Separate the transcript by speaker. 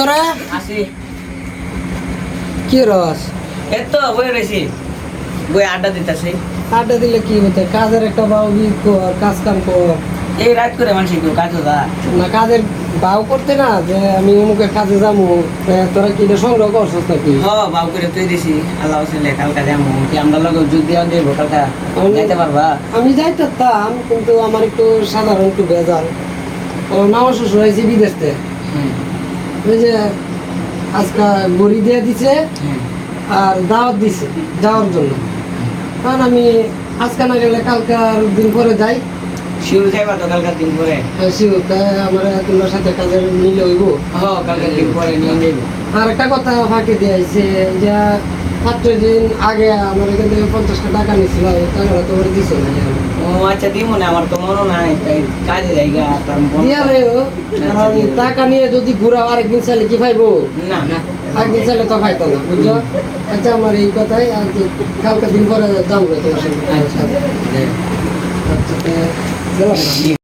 Speaker 1: করে?
Speaker 2: আসি।
Speaker 1: কি রস?
Speaker 2: এই তো বই রয়েছি। বই আড্ডা দিতেছি।
Speaker 1: আড্ডা দিলে কি হতে কাজের একটা বাউবি কর কাজ কাম কর।
Speaker 2: এই রাত করে মানুষ কেউ কাজ দা
Speaker 1: না কাজের বাউ করতে না যে আমি অমুকে কাজে যাব তোরা কি সংগ্রহ করছিস নাকি?
Speaker 2: হ বাউ করে তুই দিছি। আল্লাহ ছেলে কালকা যাব কি আমরা লগে যুগ দিয়ে দেবো কালকা যাইতে পারবা?
Speaker 1: আমি কিন্তু আমার একটু সাধারণ একটু বেজাল আমার মামা শ্বশুর হয়েছে বিদেশ থেকে
Speaker 2: হুম,
Speaker 1: ওই যে আজকে গড়ি দিয়ে দিছে আর দাওয়াত দিছে, যাওয়ার জন্য। কারণ আমি আজকে না গেলে কালকে আর দিন পরে যাই।
Speaker 2: শিউর তো কালকার দিন পরে?
Speaker 1: শিউতে আমার তোমার সাথে কাজের মিলে হইব।
Speaker 2: হ কালকার দিন পরে নিয়ে যাইব
Speaker 1: আর একটা কথা ফাঁকি দিয়েছে যে দিন আগে আমার এখান থেকে পঞ্চাশটা টাকা নিয়েছিল ওই টাকাটা তো ওরা না
Speaker 2: ও আচ্ছা দিব না আমার তো মনে নাই তাই কাজে মন-
Speaker 1: কারণ টাকা নিয়ে যদি ঘুরাও আরেকদিন চাইলে কি পাইবো?
Speaker 2: না। না
Speaker 1: একদিন চাইলে তো পাইতো না বুঝছ? আচ্ছা আমার এই কথাই আর কালকে দিন পরে যাব তোমার সঙ্গে
Speaker 2: আচ্ছা।
Speaker 1: আচ্ছা তো গেলাম না।